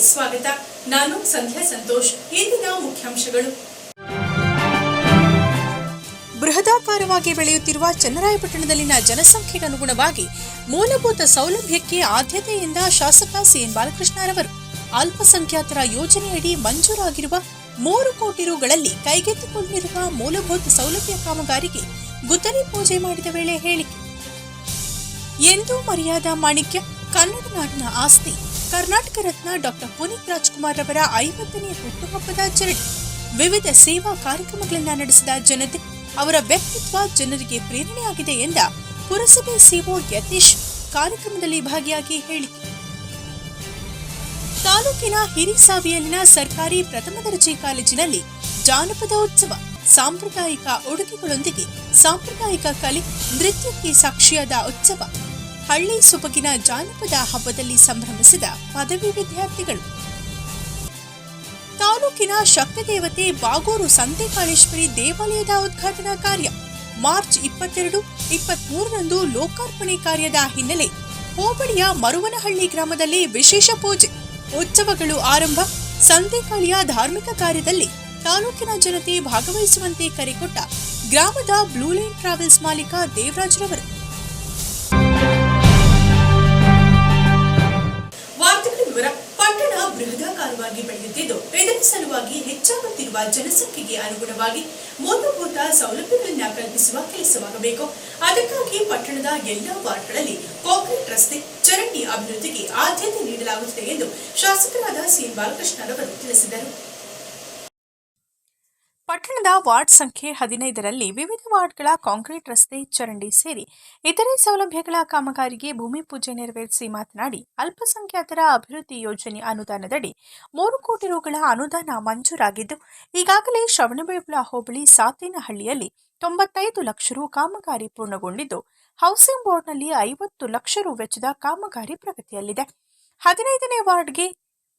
ಸ್ವಾಗತ. ನಾನು ಸಂಧ್ಯಾ ಸಂತೋಷ್. ಇಂದಿನ ಮುಖ್ಯಾಂಶಗಳು. ಬೃಹದಾಕಾರವಾಗಿ ಬೆಳೆಯುತ್ತಿರುವ ಚನ್ನರಾಯಪಟ್ಟಣದಲ್ಲಿನ ಜನಸಂಖ್ಯೆಗೆ ಅನುಗುಣವಾಗಿ ಮೂಲಭೂತ ಸೌಲಭ್ಯಕ್ಕೆ ಆದ್ಯತೆಯಿಂದ ಶಾಸಕ ಸಿಎನ್ ಬಾಲಕೃಷ್ಣರವರು ಅಲ್ಪಸಂಖ್ಯಾತರ ಯೋಜನೆಯಡಿ ಮಂಜೂರಾಗಿರುವ ಮೂರು ಕೋಟಿ ರುಗಳಲ್ಲಿ ಕೈಗೆತ್ತಿಕೊಂಡಿರುವ ಮೂಲಭೂತ ಸೌಲಭ್ಯ ಕಾಮಗಾರಿಗೆ ಗುದ್ದಲಿ ಪೂಜೆ ಮಾಡಿದ ವೇಳೆ ಹೇಳಿಕೆ. ಎಂದೂ ಮರ್ಯಾದ ಮಾಣಿಕ್ಯ, ಕನ್ನಡ ನಾಡಿನ ಆಸ್ತಿ. ಕರ್ನಾಟಕ ರತ್ನ ಡಾಕ್ಟರ್ ಪುನೀತ್ ರಾಜ್ಕುಮಾರ್ ಅವರ ಐವತ್ತನೇ ಹುಟ್ಟುಹಬ್ಬದ ಆಚರಣೆ ವಿವಿಧ ಸೇವಾ ಕಾರ್ಯಕ್ರಮಗಳನ್ನು ನಡೆಸಿದ ಜನತೆ ಅವರ ವ್ಯಕ್ತಿತ್ವ ಜನರಿಗೆ ಪ್ರೇರಣೆಯಾಗಿದೆ ಎಂದ ಪುರಸಭೆ ಸಿಒ ಯತೀಶ್ ಕಾರ್ಯಕ್ರಮದಲ್ಲಿ ಭಾಗಿಯಾಗಿ ಹೇಳಿಕೆ. ತಾಲೂಕಿನ ಹಿರಿಸಾವಿಯಲ್ಲಿನ ಸರ್ಕಾರಿ ಪ್ರಥಮ ದರ್ಜೆ ಕಾಲೇಜಿನಲ್ಲಿ ಜಾನಪದ ಉತ್ಸವ, ಸಾಂಪ್ರದಾಯಿಕ ಉಡುಗೆಗಳೊಂದಿಗೆ ಸಾಂಪ್ರದಾಯಿಕ ಕಲೆ, ನೃತ್ಯಕ್ಕೆ ಸಾಕ್ಷಿಯಾದ ಉತ್ಸವ. ಹಳ್ಳಿ ಸೊಬಗಿನ ಜಾನಪದ ಹಬ್ಬದಲ್ಲಿ ಸಂಭ್ರಮಿಸಿದ ಪದವಿ ವಿದ್ಯಾರ್ಥಿಗಳು. ತಾಲೂಕಿನ ಶಕ್ತದೇವತೆ ಬಾಗೂರು ಸಂತೆಕಾಳೇಶ್ವರಿ ದೇವಾಲಯದ ಉದ್ಘಾಟನಾ ಕಾರ್ಯ. ಮಾರ್ಚ್ ಇಪ್ಪತ್ತೆರಡು, ಇಪ್ಪತ್ಮೂರರಂದು ಲೋಕಾರ್ಪಣೆ ಕಾರ್ಯದ ಹಿನ್ನೆಲೆ ಹೋಬಳಿಯ ಮರುವನಹಳ್ಳಿ ಗ್ರಾಮದಲ್ಲಿ ವಿಶೇಷ ಪೂಜೆ. ಉತ್ಸವಗಳು ಆರಂಭ. ಸಂತೆಕಾಳಿಯ ಧಾರ್ಮಿಕ ಕಾರ್ಯದಲ್ಲಿ ತಾಲೂಕಿನ ಜನತೆ ಭಾಗವಹಿಸುವಂತೆ ಕರೆಕೊಟ್ಟ ಗ್ರಾಮದ ಬ್ಲೂಲೈನ್ ಟ್ರಾವೆಲ್ಸ್ ಮಾಲೀಕ ದೇವರಾಜ್ರವರು. ಬೃಹದಾಕಾರವಾಗಿ ಬೆಳೆಯುತ್ತಿದ್ದು, ಇದರ ಸಲುವಾಗಿ ಹೆಚ್ಚಾಗುತ್ತಿರುವ ಜನಸಂಖ್ಯೆಗೆ ಅನುಗುಣವಾಗಿ ಮೂಲಭೂತ ಸೌಲಭ್ಯಗಳನ್ನು ಕಲ್ಪಿಸುವ ಕೆಲಸವಾಗಬೇಕು. ಅದಕ್ಕಾಗಿ ಪಟ್ಟಣದ ಎಲ್ಲಾ ವಾರ್ಡ್ಗಳಲ್ಲಿ ಕಾಂಕ್ರೀಟ್ ರಸ್ತೆ, ಚರಂಡಿ ಅಭಿವೃದ್ಧಿಗೆ ಆದ್ಯತೆ ನೀಡಲಾಗುತ್ತಿದೆ ಎಂದು ಶಾಸಕರಾದ ಸಿಎನ್ ಬಾಲಕೃಷ್ಣರವರು ತಿಳಿಸಿದರು. ಪಟ್ಟಣದ ವಾರ್ಡ್ ಸಂಖ್ಯೆ ಹದಿನೈದರಲ್ಲಿ ವಿವಿಧ ವಾರ್ಡ್ಗಳ ಕಾಂಕ್ರೀಟ್ ರಸ್ತೆ ಚರಂಡಿ ಸೇರಿ ಇತರೆ ಸೌಲಭ್ಯಗಳ ಕಾಮಗಾರಿಗೆ ಭೂಮಿ ಪೂಜೆ ನೆರವೇರಿಸಿ ಮಾತನಾಡಿ, ಅಲ್ಪಸಂಖ್ಯಾತರ ಅಭಿವೃದ್ಧಿ ಯೋಜನೆ ಅನುದಾನದಡಿ ಮೂರು ಕೋಟಿ ರುಗಳ ಅನುದಾನ ಮಂಜೂರಾಗಿದ್ದು, ಈಗಾಗಲೇ ಶ್ರವಣಬೆಳಗುಳ ಹೋಬಳಿ ಸಾತೇನಹಳ್ಳಿಯಲ್ಲಿ ತೊಂಬತ್ತೈದು ಲಕ್ಷ ರು ಕಾಮಗಾರಿ ಪೂರ್ಣಗೊಂಡಿದ್ದು, ಹೌಸಿಂಗ್ ಬೋರ್ಡ್ನಲ್ಲಿ ಐವತ್ತು ಲಕ್ಷ ರು ವೆಚ್ಚದ ಕಾಮಗಾರಿ ಪ್ರಗತಿಯಲ್ಲಿದೆ. ಹದಿನೈದನೇ ವಾರ್ಡ್ಗೆ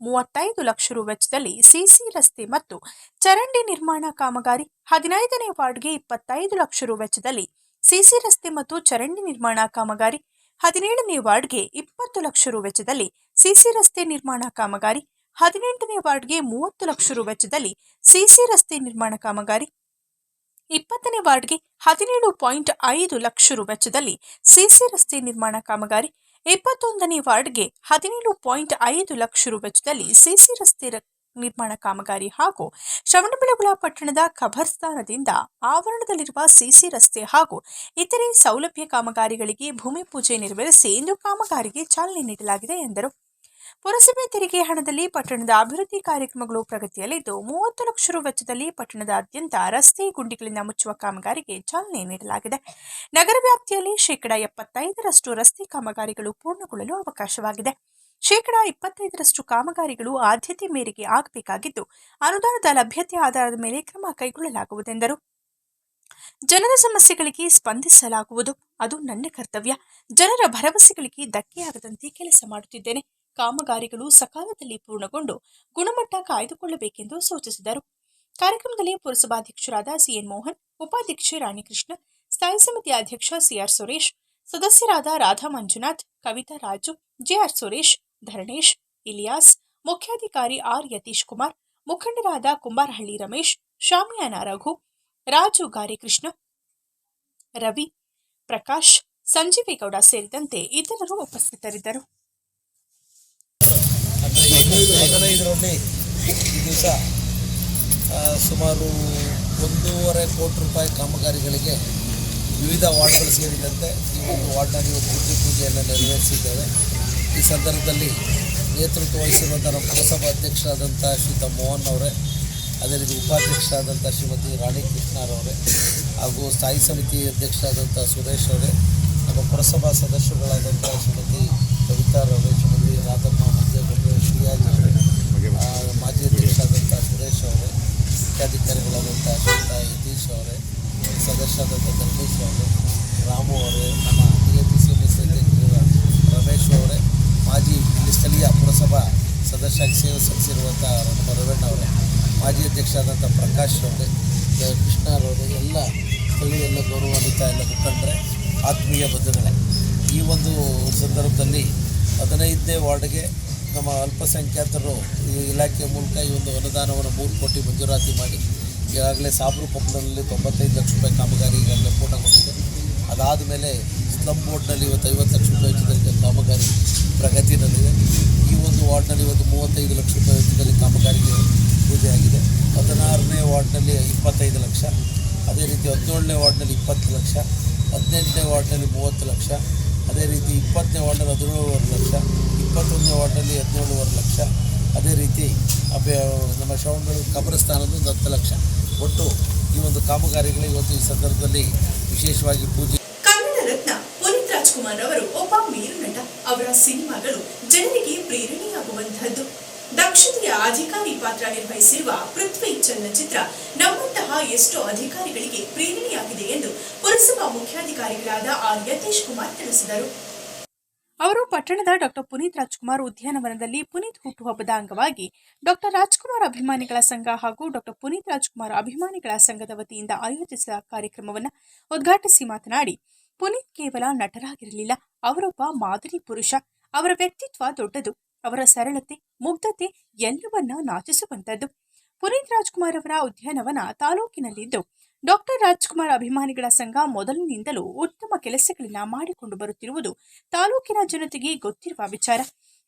ಮೂವತ್ತೈದು ಲಕ್ಷ ರು ವೆಚ್ಚದಲ್ಲಿ ಸಿಸಿ ರಸ್ತೆ ಮತ್ತು ಚರಂಡಿ ನಿರ್ಮಾಣ ಕಾಮಗಾರಿ ಹದಿನೈದನೇ ವಾರ್ಡ್ಗೆ ಇಪ್ಪತ್ತೈದು ಲಕ್ಷ ರು ವೆಚ್ಚದಲ್ಲಿ ಸಿಸಿ ರಸ್ತೆ ಮತ್ತು ಚರಂಡಿ ನಿರ್ಮಾಣ ಕಾಮಗಾರಿ ಹದಿನೇಳನೇ ವಾರ್ಡ್ಗೆ ಇಪ್ಪತ್ತು ಲಕ್ಷ ರು ವೆಚ್ಚದಲ್ಲಿ ಸಿಸಿ ರಸ್ತೆ ನಿರ್ಮಾಣ ಕಾಮಗಾರಿ ಹದಿನೆಂಟನೇ ವಾರ್ಡ್ಗೆ ಮೂವತ್ತು ಲಕ್ಷ ರು ವೆಚ್ಚದಲ್ಲಿ ಸಿಸಿ ರಸ್ತೆ ನಿರ್ಮಾಣ ಕಾಮಗಾರಿ ಇಪ್ಪತ್ತನೇ ವಾರ್ಡ್ಗೆ ಹದಿನೇಳು ಪಾಯಿಂಟ್ ಐದು ಲಕ್ಷ ರು ವೆಚ್ಚದಲ್ಲಿ ಸಿಸಿ ರಸ್ತೆ ನಿರ್ಮಾಣ ಕಾಮಗಾರಿ ಇಪ್ಪತ್ತೊಂದನೇ ವಾರ್ಡ್ಗೆ ಹದಿನೇಳು ಪಾಯಿಂಟ್ ಐದು ಲಕ್ಷ ರು ವೆಚ್ಚದಲ್ಲಿ ಸಿಸಿ ರಸ್ತೆ ನಿರ್ಮಾಣ ಕಾಮಗಾರಿ ಹಾಗೂ ಶ್ರವಣಬೆಳಗೊಳ ಪಟ್ಟಣದ ಖಬರ್ಸ್ಥಾನದಿಂದ ಆವರಣದಲ್ಲಿರುವ ಸಿಸಿ ರಸ್ತೆ ಹಾಗೂ ಇತರೆ ಸೌಲಭ್ಯ ಕಾಮಗಾರಿಗಳಿಗೆ ಭೂಮಿ ಪೂಜೆ ನೆರವೇರಿಸಿ ಇಂದು ಕಾಮಗಾರಿಗೆ ಚಾಲನೆ ನೀಡಲಾಗಿದೆ ಎಂದರು. ಪುರಸಭೆ ತೆರಿಗೆ ಹಣದಲ್ಲಿ ಪಟ್ಟಣದ ಅಭಿವೃದ್ಧಿ ಕಾರ್ಯಕ್ರಮಗಳು ಪ್ರಗತಿಯಲ್ಲಿದ್ದು, ಮೂವತ್ತು ಲಕ್ಷ ರು ವೆಚ್ಚದಲ್ಲಿ ಪಟ್ಟಣದಾದ್ಯಂತ ರಸ್ತೆ ಗುಂಡಿಗಳಿಂದ ಮುಚ್ಚುವ ಕಾಮಗಾರಿಗೆ ಚಾಲನೆ ನೀಡಲಾಗಿದೆ. ನಗರ ವ್ಯಾಪ್ತಿಯಲ್ಲಿ ಶೇಕಡಾ ಎಪ್ಪತ್ತೈದರಷ್ಟು ರಸ್ತೆ ಕಾಮಗಾರಿಗಳು ಪೂರ್ಣಗೊಳ್ಳಲು ಅವಕಾಶವಾಗಿದೆ. ಶೇಕಡಾ ಇಪ್ಪತ್ತೈದರಷ್ಟು ಕಾಮಗಾರಿಗಳು ಆದ್ಯತೆ ಮೇರೆಗೆ ಆಗಬೇಕಾಗಿದ್ದು, ಅನುದಾನದ ಲಭ್ಯತೆ ಆಧಾರದ ಮೇಲೆ ಕ್ರಮ ಕೈಗೊಳ್ಳಲಾಗುವುದೆಂದರು. ಜನರ ಸಮಸ್ಯೆಗಳಿಗೆ ಸ್ಪಂದಿಸಲಾಗುವುದು. ಅದು ನನ್ನ ಕರ್ತವ್ಯ. ಜನರ ಭರವಸೆಗಳಿಗೆ ಧಕ್ಕೆಯಾಗದಂತೆ ಕೆಲಸ ಮಾಡುತ್ತಿದ್ದೇನೆ. ಕಾಮಗಾರಿಗಳು ಸಕಾಲದಲ್ಲಿ ಪೂರ್ಣಗೊಂಡು ಗುಣಮಟ್ಟ ಕಾಯ್ದುಕೊಳ್ಳಬೇಕೆಂದು ಸೂಚಿಸಿದರು. ಕಾರ್ಯಕ್ರಮದಲ್ಲಿ ಪುರಸಭಾಧ್ಯಕ್ಷರಾದ ಸಿಎನ್ ಮೋಹನ್, ಉಪಾಧ್ಯಕ್ಷೆ ರಾಣಿಕೃಷ್ಣ, ಸ್ಥಾಯಿ ಸಮಿತಿ ಅಧ್ಯಕ್ಷ ಸಿಆರ್ ಸುರೇಶ್, ಸದಸ್ಯರಾದ ರಾಧಾ ಮಂಜುನಾಥ್, ಕವಿತಾ ರಾಜು, ಜೆಆರ್ ಸುರೇಶ್, ಧರಣೇಶ್, ಇಲಿಯಾಸ್, ಮುಖ್ಯಾಧಿಕಾರಿ ಆರ್ ಯತೀಶ್ ಕುಮಾರ್, ಮುಖಂಡರಾದ ಕುಂಬಾರಹಳ್ಳಿ ರಮೇಶ್, ಶಾಮಿಯಾನ ರಘು, ರಾಜು ಗಾರಿಕೃಷ್ಣ, ರವಿ, ಪ್ರಕಾಶ್, ಸಂಜೀವೇಗೌಡ ಸೇರಿದಂತೆ ಇತರರು ಉಪಸ್ಥಿತರಿದ್ದರು. ಹದಿನೈದರಲ್ಲಿ ಈ ದಿವಸ ಸುಮಾರು ಒಂದೂವರೆ ಕೋಟಿ ರೂಪಾಯಿ ಕಾಮಗಾರಿಗಳಿಗೆ ವಿವಿಧ ವಾರ್ಡ್ಗಳು ಸೇರಿದಂತೆ ಈ ಒಂದು ವಾರ್ಡ್ನಲ್ಲಿ ಒಂದು ಪೂಜೆ ಪೂಜೆಯನ್ನು ನೆರವೇರಿಸಿದ್ದೇವೆ. ಈ ಸಂದರ್ಭದಲ್ಲಿ ನೇತೃತ್ವ ವಹಿಸಿರುವಂಥ ನಮ್ಮ ಪುರಸಭಾ ಅಧ್ಯಕ್ಷರಾದಂಥ ತಮ್ಮ ಮೋಹನ್ ಅವರೇ, ಅದೇ ರೀತಿ ಉಪಾಧ್ಯಕ್ಷರಾದಂಥ ಶ್ರೀಮತಿ ರಾಣಿ ಕೃಷ್ಣರವರೇ ಹಾಗೂ ಸ್ಥಾಯಿ ಸಮಿತಿ ಅಧ್ಯಕ್ಷರಾದಂಥ ಸುರೇಶ್ ಅವರೇ, ನಮ್ಮ ಪುರಸಭಾ ಸದಸ್ಯರುಗಳಾದಂಥ ಶ್ರೀಮತಿ ಕವಿತಾರವರೇ ಶ್ರೀಮತಿ ರಾಧಮ್ಮ ಮಂಜೇಗೌಡರು ಶ್ರೀಯಾಜ್ ಅವರೇ ಆ, ಮಾಜಿ ಅಧ್ಯಕ್ಷರಾದಂಥ ಸುರೇಶ್ ಅವರೇ, ಮುಖ್ಯಾಧಿಕಾರಿಗಳಾದಂಥ ಶ್ರೀಯುತ ಯತೀಶ್ ಅವರೇ, ಸದಸ್ಯರಾದಂಥ ಧರ್ಮೇಶ್ ಅವರು, ರಾಮು ಅವರೇ, ನಮ್ಮ D A P C Ramesh ಅವರೇ, ಮಾಜಿ ಇಲ್ಲಿ ಸ್ಥಳೀಯ ಪುರಸಭಾ ಸದಸ್ಯರಾಗಿ ಸೇವೆ ಸಲ್ಲಿಸಿರುವಂಥ ನಮ್ಮ ರವಣ್ಣ ಅವರೇ, ಮಾಜಿ ಅಧ್ಯಕ್ಷರಾದಂಥ ಪ್ರಕಾಶ್ ಅವರೇ ಕೃಷ್ಣರವರೇ ಎಲ್ಲ ಸ್ಥಳೀಯ ಎಲ್ಲ ಗೌರವಾನ್ವಿತ ಎಲ್ಲ ಮುಖಂಡರೆ, ಆತ್ಮೀಯ ಬಂಧುಗಳೇ. ಈ ಒಂದು ಸಂದರ್ಭದಲ್ಲಿ ಹದಿನೈದನೇ ವಾರ್ಡ್ಗೆ ನಮ್ಮ ಅಲ್ಪಸಂಖ್ಯಾತರು ಈ ಇಲಾಖೆ ಮೂಲಕ ಈ ಒಂದು ಅನುದಾನವನ್ನು ಮೂರು ಕೋಟಿ ಮಂಜೂರಾತಿ ಮಾಡಿ, ಈಗಾಗಲೇ ಸಾಬ್ರು ಕೊಪ್ಪಳದಲ್ಲಿ ತೊಂಬತ್ತೈದು ಲಕ್ಷ ರೂಪಾಯಿ ಕಾಮಗಾರಿ ಈಗಾಗಲೇ ಪೂರ್ಣಗೊಂಡಿದೆ. ಅದಾದ ಮೇಲೆ ಸ್ಲಮ್ ಬೋರ್ಡ್ನಲ್ಲಿ ಇವತ್ತು ಐವತ್ತು ಲಕ್ಷ ರೂಪಾಯಿ ವೆಚ್ಚದಲ್ಲಿ ಕಾಮಗಾರಿ ಪ್ರಗತಿಯಲ್ಲಿದೆ. ಈ ಒಂದು ವಾರ್ಡ್ನಲ್ಲಿ ಇವತ್ತು ಮೂವತ್ತೈದು ಲಕ್ಷ ರೂಪಾಯಿ ವೆಚ್ಚದಲ್ಲಿ ಕಾಮಗಾರಿಗೆ ಪೂಜೆ ಆಗಿದೆ ಹದಿನಾರನೇ ವಾರ್ಡ್ನಲ್ಲಿ ಇಪ್ಪತ್ತೈದು ಲಕ್ಷ, ಅದೇ ರೀತಿ ಹದಿನೇಳನೇ ವಾರ್ಡ್ನಲ್ಲಿ ಇಪ್ಪತ್ತು ಲಕ್ಷ, ಹದಿನೆಂಟನೇ ವಾರ್ಡ್ನಲ್ಲಿ ಮೂವತ್ತು ಲಕ್ಷ ಅದೇ ರೀತಿ ಇಪ್ಪತ್ತನೇ ವಾರ್ಡಲ್ಲಿ ಹದಿನೇಳುವರೆ ಲಕ್ಷ, ಇಪ್ಪತ್ತೊಂದನೇ ವಾರ್ಡಲ್ಲಿ ಹದಿನೇಳುವರೆ ಲಕ್ಷ. ಅದೇ ರೀತಿ ಅಭ್ಯ ನಮ್ಮ ಶವಣಗಳು ಕಬ್ರಸ್ಥಾನದ್ದು ಒಂದು ಹತ್ತು ಲಕ್ಷ. ಒಟ್ಟು ಈ ಒಂದು ಕಾಮಗಾರಿಗಳು ಇವತ್ತು ಈ ಸಂದರ್ಭದಲ್ಲಿ ವಿಶೇಷವಾಗಿ ಪೂಜೆ ಕನ್ನಡ ರತ್ನ ಪುನೀತ್ ರಾಜ್ಕುಮಾರ್ ಅವರು ಒಬ್ಬ ಮೇರು ನಟ ಅವರ ಸಿನಿಮಾಗಳು ಜನರಿಗೆ ಪ್ರೇರಣೆಯಾಗುವಂತಹದ್ದು. ದಕ್ಷತೆಯ ಅಧಿಕಾರಿ ಪಾತ್ರ ನಿರ್ವಹಿಸಿರುವ ಪೃಥ್ವಿ ಚಲನಚಿತ್ರ ನಮ್ಮಂತಹ ಎಷ್ಟೋ ಅಧಿಕಾರಿಗಳಿಗೆ ಪ್ರೇರಣೆಯಾಗಿದೆ ಎಂದು ಪುರಸಭಾ ಮುಖ್ಯಾಧಿಕಾರಿಗಳಾದ ಆರ್ ಯತೀಶ್ ಕುಮಾರ್ ತಿಳಿಸಿದರು. ಅವರು ಪಟ್ಟಣದ ಡಾಕ್ಟರ್ ಪುನೀತ್ ರಾಜ್ಕುಮಾರ್ ಉದ್ಯಾನವನದಲ್ಲಿ ಪುನೀತ್ ಹುಟ್ಟುಹಬ್ಬದ ಅಂಗವಾಗಿ ಡಾಕ್ಟರ್ ರಾಜ್ಕುಮಾರ್ ಅಭಿಮಾನಿಗಳ ಸಂಘ ಹಾಗೂ ಡಾಕ್ಟರ್ ಪುನೀತ್ ರಾಜ್ಕುಮಾರ್ ಅಭಿಮಾನಿಗಳ ಸಂಘದ ವತಿಯಿಂದ ಆಯೋಜಿಸಿದ ಕಾರ್ಯಕ್ರಮವನ್ನು ಉದ್ಘಾಟಿಸಿ ಮಾತನಾಡಿ, ಪುನೀತ್ ಕೇವಲ ನಟರಾಗಿರಲಿಲ್ಲ, ಅವರೊಬ್ಬ ಮಾದರಿ ಪುರುಷ, ಅವರ ವ್ಯಕ್ತಿತ್ವ ದೊಡ್ಡದು. ಅವರ ಸರಳತೆ, ಮುಗ್ಧತೆ ಎಲ್ಲವನ್ನ ನಾಚಿಸುವಂತದ್ದು. ಪುನೀತ್ ರಾಜ್ಕುಮಾರ್ ಅವರ ಉದ್ಯಾನವನ ತಾಲೂಕಿನಲ್ಲಿದ್ದು, ಡಾಕ್ಟರ್ ರಾಜ್ಕುಮಾರ್ ಅಭಿಮಾನಿಗಳ ಸಂಘ ಮೊದಲಿನಿಂದಲೂ ಉತ್ತಮ ಕೆಲಸಗಳನ್ನ ಮಾಡಿಕೊಂಡು ಬರುತ್ತಿರುವುದು ತಾಲೂಕಿನ ಜನತೆಗೆ ಗೊತ್ತಿರುವ ವಿಚಾರ.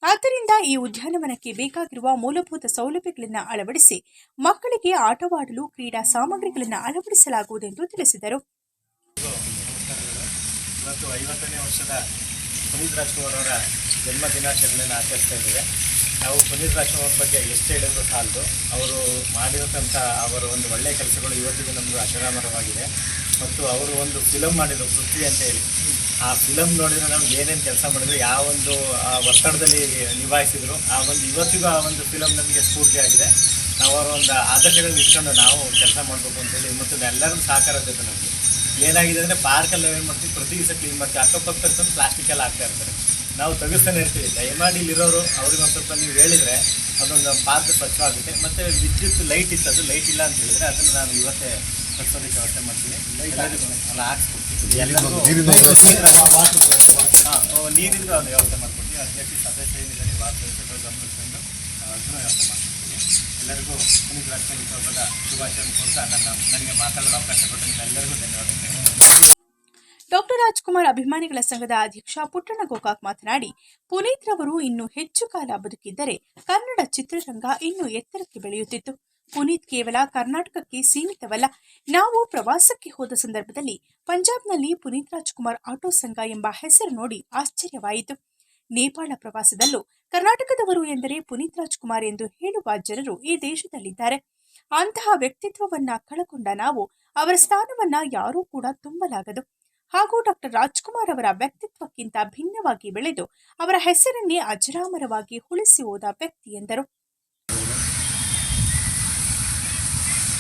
ಆದ್ದರಿಂದ ಈ ಉದ್ಯಾನವನಕ್ಕೆ ಬೇಕಾಗಿರುವ ಮೂಲಭೂತ ಸೌಲಭ್ಯಗಳನ್ನು ಅಳವಡಿಸಿ, ಮಕ್ಕಳಿಗೆ ಆಟವಾಡಲು ಕ್ರೀಡಾ ಸಾಮಗ್ರಿಗಳನ್ನು ಅಳವಡಿಸಲಾಗುವುದೆಂದು ತಿಳಿಸಿದರು. ಪುನೀತ್ ರಾಜ್ಕುಮಾರ್ ಅವರ ಜನ್ಮ ದಿನಾಚರಣೆಯನ್ನು ಆಚರಿಸ್ತಾ ಇದ್ದೇವೆ. ನಾವು ಪುನೀತ್ ರಾಜ್ಕುಮಾರ್ ಬಗ್ಗೆ ಎಷ್ಟು ಹೇಳಿದ್ರು ಸಾಲದು. ಅವರು ಮಾಡಿರತಂಥ ಅವರ ಒಂದು ಒಳ್ಳೆಯ ಕೆಲಸಗಳು ಇವತ್ತಿಗೂ ನಮಗೂ ಅಜರಾಮರವಾಗಿದೆ ಮತ್ತು ಅವರು ಒಂದು ಫಿಲಮ್ ಮಾಡಿದರು, ಪೃಥ್ವಿ ಅಂತ ಹೇಳಿ. ಆ ಫಿಲಮ್ ನೋಡಿದರೆ ನಮ್ಗೆ ಏನೇನು ಕೆಲಸ ಮಾಡಿದ್ರು, ಯಾವ ಒಂದು ಒತ್ತಡದಲ್ಲಿ ನಿಭಾಯಿಸಿದ್ರು, ಆ ಒಂದು ಇವತ್ತಿಗೂ ಆ ಒಂದು ಫಿಲಮ್ ನಮಗೆ ಸ್ಫೂರ್ತಿಯಾಗಿದೆ ನಾವು ಅವರ ಒಂದು ಆದರ್ಶಗಳನ್ನ ಇಟ್ಕೊಂಡು ನಾವು ಕೆಲಸ ಮಾಡಬೇಕು ಅಂತೇಳಿ ಮತ್ತು ಎಲ್ಲರೂ ಸಹಕಾರ ಜೊತೆ ನಮಗೆ. ಏನಾಗಿದೆ ಅಂದರೆ ಪಾರ್ಕಲ್ಲಿ ನಾವೇನು ಮಾಡ್ತೀವಿ? ಪ್ರತಿ ದಿವಸ ಕ್ಲೀನ್ ಮಾಡ್ತೀವಿ. ಅಕ್ಕಪಕ್ಕ ತಂದು ಪ್ಲಾಸ್ಟಿಕ್ ಎಲ್ಲ ಹಾಕ್ತಾ ಇರ್ತಾರೆ. ನಾವು ತೆಗಿಸ್ತಾನೆ ಇರ್ತೀವಿ. ದಯಮಾಡಿ ಇಲ್ಲಿರೋರು ಅವ್ರಿಗೆ ಒಂದು ಸ್ವಲ್ಪ ನೀವು ಹೇಳಿದರೆ ಅದೊಂದು ಪಾರ್ಕ್ ಸ್ವಚ್ಛವಾಗುತ್ತೆ ಮತ್ತು ವಿದ್ಯುತ್ ಲೈಟ್ ಇತ್ತು. ಅದು ಲೈಟ್ ಇಲ್ಲ ಅಂತ ಹೇಳಿದರೆ ಅದನ್ನು ನಾನು ಇವತ್ತೇ ಕಟ್ಸೋದಕ್ಕೆ ವ್ಯವಸ್ಥೆ ಮಾಡ್ತೀನಿ. ಎಲ್ಲ ಅಲ್ಲ ಹಾಕ್ಸ್ಕೊಡ್ತೀನಿ. ಎಲ್ಲರಿಗೂ ನೀರಿಂದು ಅದು ವ್ಯವಸ್ಥೆ ಮಾಡ್ಕೊಡ್ತೀವಿ ಅಧ್ಯಕ್ಷ ಸದಸ್ಯ ಏನಿದ್ದಾರೆ ಸದಸ್ಯರು ಗಮನಿಸ್ಕೊಂಡು ಅದನ್ನು ವ್ಯವಸ್ಥೆ ಮಾಡ್ಕೊಡ್ತೀನಿ ಎಲ್ಲರಿಗೂ ಪುನೀತ್ ರಾಜಕೀಯ ಹಬ್ಬದ ಶುಭಾಶಯ ಕೊಡ್ತಾ ನನಗೆ ಮಾತಾಡಲು ಅವಕಾಶ ಕೊಟ್ಟು ಎಲ್ಲರಿಗೂ ಧನ್ಯವಾದಗಳು. ಡಾಕ್ಟರ್ ರಾಜ್ಕುಮಾರ್ ಅಭಿಮಾನಿಗಳ ಸಂಘದ ಅಧ್ಯಕ್ಷ ಪುಟ್ಟಣ ಗೋಕಾಕ್ ಮಾತನಾಡಿ ಪುನೀತ್ ರವರು ಇನ್ನೂ ಹೆಚ್ಚು ಕಾಲ ಬದುಕಿದ್ದರೆ ಕನ್ನಡ ಚಿತ್ರರಂಗ ಇನ್ನೂ ಎತ್ತರಕ್ಕೆ ಬೆಳೆಯುತ್ತಿತ್ತು. ಪುನೀತ್ ಕೇವಲ ಕರ್ನಾಟಕಕ್ಕೆ ಸೀಮಿತವಲ್ಲ, ನಾವು ಪ್ರವಾಸಕ್ಕೆ ಹೋದ ಸಂದರ್ಭದಲ್ಲಿ ಪಂಜಾಬ್ನಲ್ಲಿ ಪುನೀತ್ ರಾಜ್ಕುಮಾರ್ ಆಟೋ ಸಂಘ ಎಂಬ ಹೆಸರು ನೋಡಿ ಆಶ್ಚರ್ಯವಾಯಿತು. ನೇಪಾಳ ಪ್ರವಾಸದಲ್ಲೂ ಕರ್ನಾಟಕದವರು ಎಂದರೆ ಪುನೀತ್ ರಾಜ್ಕುಮಾರ್ ಎಂದು ಹೇಳುವ ಜನರು ಈ ದೇಶದಲ್ಲಿದ್ದಾರೆ. ಅಂತಹ ವ್ಯಕ್ತಿತ್ವವನ್ನ ಕಳಕೊಂಡ ನಾವು ಅವರ ಸ್ಥಾನವನ್ನ ಯಾರೂ ಕೂಡ ತುಂಬಲಾಗದು. ಹಾಗೂ ಡಾಕ್ಟರ್ ರಾಜ್ಕುಮಾರ್ ಅವರ ವ್ಯಕ್ತಿತ್ವಕ್ಕಿಂತ ಭಿನ್ನವಾಗಿ ಬೆಳೆದು ಅವರ ಹೆಸರನ್ನೇ ಅಜರಾಮರವಾಗಿ ಉಳಿಸಿ ಹೋದ ವ್ಯಕ್ತಿ ಎಂದರು.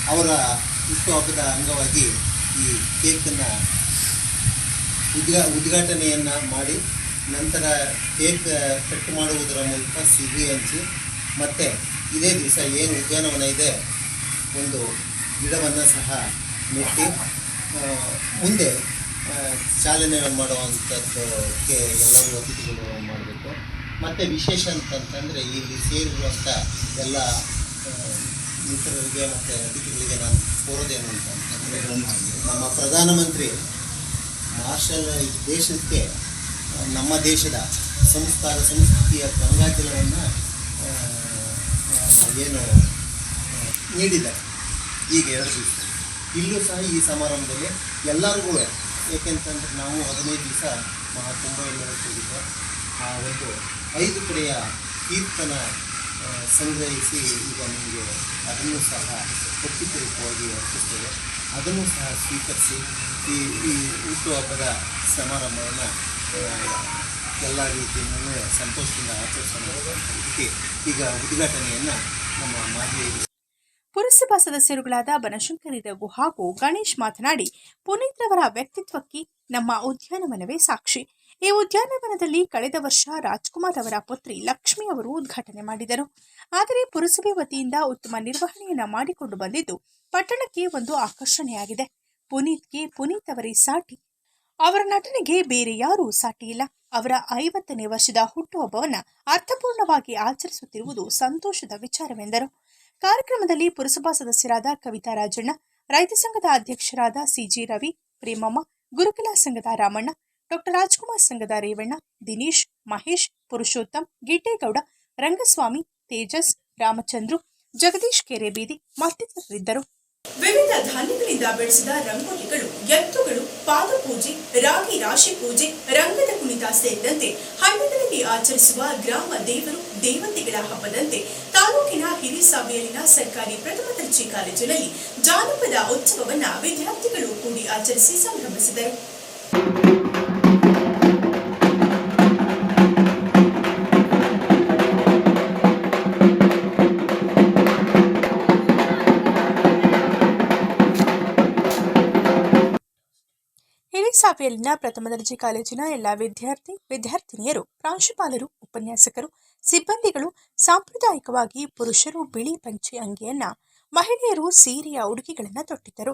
ಅವರ ಹುಟ್ಟುಹಬ್ಬದ ಅಂಗವಾಗಿ ಈ ಕೇಕನ್ನು ಉದ್ಘಾ, ಉದ್ಘಾಟನೆಯನ್ನು ಮಾಡಿ ನಂತರ ಕೇಕ್ ಕಟ್ ಮಾಡುವುದರ ಮೂಲಕ ಸಿಹಿ ಹಂಚಿ ಮತ್ತು ಇದೇ ದಿವಸ ಏನು ಉದ್ಯಾನವನ ಇದೆ ಒಂದು ಗಿಡವನ್ನು ಸಹ ನೆಟ್ಟಿ ಮುಂದೆ ಚಾಲನೆ ಮಾಡುವಂಥದ್ದಕ್ಕೆ ಎಲ್ಲರೂ ಅತಿಥಿಗಳು ಮಾಡಬೇಕು. ಮತ್ತು ವಿಶೇಷ ಅಂತಂತಂದರೆ ಇಲ್ಲಿ ಸೇರಿರುವಂಥ ಎಲ್ಲ ಮಿತ್ರರಿಗೆ ಮತ್ತು ಅತಿಥಿಗಳಿಗೆ ನಾನು ಕೋರೋದೇನು ಅಂತ. ನಮ್ಮ ಪ್ರಧಾನಮಂತ್ರಿ ಮಾರ್ಷಲ್ ದೇಶಕ್ಕೆ ನಮ್ಮ ದೇಶದ ಸಂಸ್ಕಾರ ಸಂಸ್ಕೃತಿಯ ಗಂಗಾಜಲವನ್ನು ಏನು ನೀಡಿದ್ದಾರೆ. ಈಗ ಎರಡು ದಿವಸ. ಇಲ್ಲೂ ಸಹ ಈ ಸಮಾರಂಭದಲ್ಲಿ ಎಲ್ಲರಿಗೂ, ಏಕೆಂತಂದ್ರೆ ನಾವು ಹದಿನೈದು ದಿವಸ ಮಹಾಕುಂಭಮೇಳಕ್ಕೆ ಹೋಗಿದ್ದೆ ಆ ಒಂದು ಐದು ಕಡೆಯ ಕೀರ್ತನ ಸಂಗ್ರಹಿಸಿ ಈಗ ನಿಮಗೆ ಅದನ್ನು ಸಹ ಪ್ರತಿಕೂಲವಾಗಿ ಅರ್ಪಿಸ್ತೇವೆ. ಅದನ್ನು ಸಹ ಸ್ವೀಕರಿಸಿ ಈ ಈ ಹುಟ್ಟುಹಬ್ಬದ ಸಮಾರಂಭವನ್ನು ಎಲ್ಲ ರೀತಿಯಲ್ಲೂ ಸಂತೋಷದಿಂದ ಆಚರಿಸೋಣ ಈಗ ಉದ್ಘಾಟನೆಯನ್ನು ನಮ್ಮ ಮಾಜಿ ಪುರಸಭಾ ಸದಸ್ಯರುಗಳಾದ ಬನಶಂಕರಿ ರಘು ಹಾಗೂ ಗಣೇಶ್ ಮಾತನಾಡಿ, ಪುನೀತ್ ರವರ ವ್ಯಕ್ತಿತ್ವಕ್ಕೆ ನಮ್ಮ ಉದ್ಯಾನವನವೇ ಸಾಕ್ಷಿ. ಈ ಉದ್ಯಾನವನದಲ್ಲಿ ಕಳೆದ ವರ್ಷ ರಾಜ್ಕುಮಾರ್ ಅವರ ಪುತ್ರಿ ಲಕ್ಷ್ಮಿ ಅವರು ಉದ್ಘಾಟನೆ ಮಾಡಿದರು. ಆದರೆ ಪುರಸಭೆ ವತಿಯಿಂದ ಉತ್ತಮ ನಿರ್ವಹಣೆಯನ್ನು ಮಾಡಿಕೊಂಡು ಬಂದಿದ್ದು, ಪಟ್ಟಣಕ್ಕೆ ಒಂದು ಆಕರ್ಷಣೆಯಾಗಿದೆ. ಪುನೀತ್ಗೆ ಪುನೀತ್ ಅವರೇ ಸಾಟಿ. ಅವರ ನಟನೆಗೆ ಬೇರೆ ಯಾರೂ ಸಾಟಿಯಿಲ್ಲ ಅವರ ಐವತ್ತನೇ ವರ್ಷದ ಹುಟ್ಟುಹಬ್ಬವನ್ನು ಅರ್ಥಪೂರ್ಣವಾಗಿ ಆಚರಿಸುತ್ತಿರುವುದು ಸಂತೋಷದ ವಿಚಾರವೆಂದರು. ಕಾರ್ಯಕ್ರಮದಲ್ಲಿ ಪುರಸಭಾ ಸದಸ್ಯರಾದ ಕವಿತಾ ರಾಜಣ್ಣ, ರೈತ ಸಂಘದ ಅಧ್ಯಕ್ಷರಾದ ಸಿಜಿ ರವಿ, ಪ್ರೇಮಮ್ಮ, ಗುರುಕುಲ ಸಂಘದ ರಾಮಣ್ಣ ಡಾಕ್ಟರ್ ರಾಜ್ಕುಮಾರ್ ಸಂಘದ ರೇವಣ್ಣ, ದಿನೇಶ್, ಮಹೇಶ್, ಪುರುಷೋತ್ತಮ್ ಗಿಟ್ಟೇಗೌಡ ರಂಗಸ್ವಾಮಿ, ತೇಜಸ್, ರಾಮಚಂದ್ರು, ಜಗದೀಶ್ ಕೆರೆಬೀದಿ ಮತ್ತಿತರರಿದ್ದರು. ವಿವಿಧ ಧಾನ್ಯಗಳಿಂದ ಬೆಳೆಸಿದ ರಂಗೋಲಿಗಳು ಎತ್ತುಗಳು ಪಾದಪೂಜೆ, ರಾಗಿ ರಾಶಿ ಪೂಜೆ, ರಂಗದ ಕುಣಿತ ಸೇರಿದಂತೆ ಹಳ್ಳಿಗಳಲ್ಲಿ ಆಚರಿಸುವ ಗ್ರಾಮ ದೇವರು ದೇವತೆಗಳ ಹಬ್ಬದಂತೆ ತಾಲೂಕಿನ ಹಿರಿಸಾವೆಯಲ್ಲಿನ ಸರ್ಕಾರಿ ಪ್ರಥಮ ದರ್ಜೆ ಕಾಲೇಜಿನಲ್ಲಿ ಜಾನಪದ ಉತ್ಸವವನ್ನ ವಿದ್ಯಾರ್ಥಿಗಳು ಕೂಡಿ ಆಚರಿಸಿ ಸಂಭ್ರಮಿಸಿದರು. ಹಿರಿಸಾವೆಯಲ್ಲಿನ ಪ್ರಥಮ ದರ್ಜೆ ಕಾಲೇಜಿನ ಎಲ್ಲ ವಿದ್ಯಾರ್ಥಿ ವಿದ್ಯಾರ್ಥಿನಿಯರು, ಪ್ರಾಂಶುಪಾಲರು, ಉಪನ್ಯಾಸಕರು, ಸಿಬ್ಬಂದಿಗಳು ಸಾಂಪ್ರದಾಯಿಕವಾಗಿ ಪುರುಷರು ಬಿಳಿ ಪಂಚೆ ಅಂಗಿಯನ್ನ, ಮಹಿಳೆಯರು ಸೀರೆಯ ಉಡುಗೆಗಳನ್ನ ತೊಟ್ಟಿದ್ದರು.